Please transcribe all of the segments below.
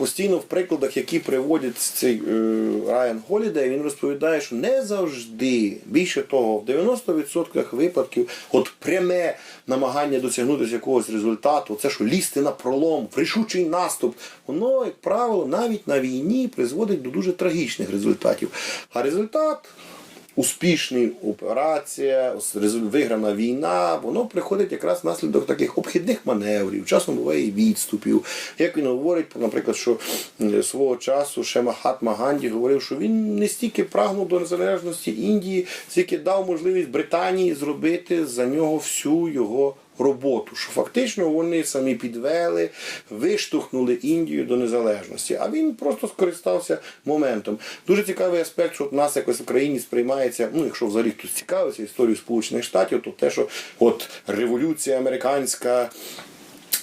Постійно в прикладах, які приводять цей е, Райан Голідей, він розповідає, що не завжди, більше того, в 90% випадків, от пряме намагання досягнути якогось результату, це що лізти на пролом, рішучий наступ, воно, як правило, навіть на війні призводить до дуже трагічних результатів. А результат успішна операція, виграна війна, воно приходить якраз внаслідок таких обхідних маневрів, часом буває і відступів. Як він говорить, наприклад, що свого часу ще Махатма Ганді говорив, що він не стільки прагнув до незалежності Індії, скільки дав можливість Британії зробити за нього всю його роботу, що фактично вони самі підвели, виштовхнули Індію до незалежності. А він просто скористався моментом. Дуже цікавий аспект, що от нас якось в Україні сприймається, ну якщо взагалі хтось цікавиться історією Сполучених Штатів, то те, що от революція американська.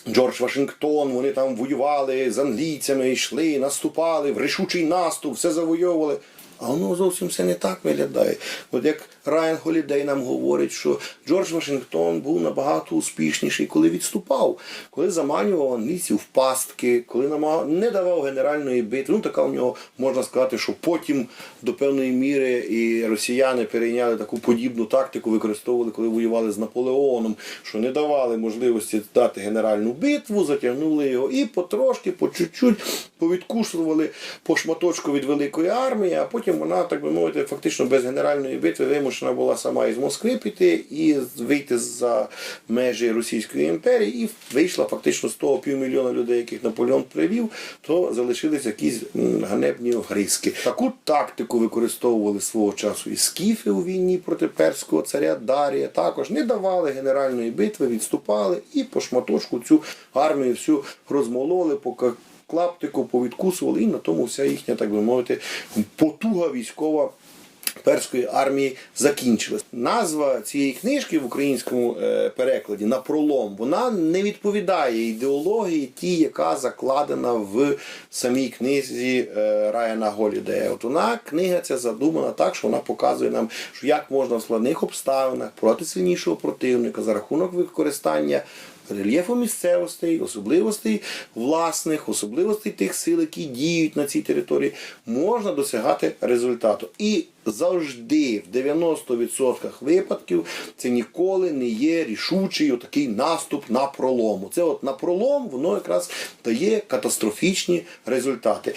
Джордж Вашингтон, вони там воювали з англійцями, йшли, наступали, в рішучий наступ, все завойовували. А воно зовсім все не так виглядає. От як Райан Голідей нам говорить, що Джордж Вашингтон був набагато успішніший, коли відступав, коли заманював англійців в пастки, коли не давав генеральної битви. Ну така у нього можна сказати, що потім до певної міри і росіяни перейняли таку подібну тактику, використовували, коли воювали з Наполеоном, що не давали можливості дати генеральну битву, затягнули його і потрошки, по чуть-чуть повідкушували по шматочку від великої армії, а потім вона, так би мовити, фактично без генеральної битви вимушена була сама із Москви піти і вийти за межі Російської імперії, і вийшла фактично з того півмільйона людей, яких Наполеон привів, то залишились якісь ганебні огризки. Таку тактику використовували свого часу і скіфи у війні проти перського царя Дарія. Також не давали генеральної битви, відступали і по шматочку цю армію всю розмололи, поки клаптику повідкусували, і на тому вся їхня, так би мовити, потуга військова. Перської армії закінчилась. Назва цієї книжки в українському е, перекладі на пролом вона не відповідає ідеології, ті, яка закладена в самій книзі е, Райана Голідея. От вона книга ця задумана так, що вона показує нам, що як можна в складних обставинах проти сильнішого противника за рахунок використання рельєфу місцевостей, особливостей власних, особливостей тих сил, які діють на цій території, можна досягати результату. І завжди, в 90% випадків, це ніколи не є рішучий отакий наступ на пролому. Це от на пролом воно якраз дає катастрофічні результати.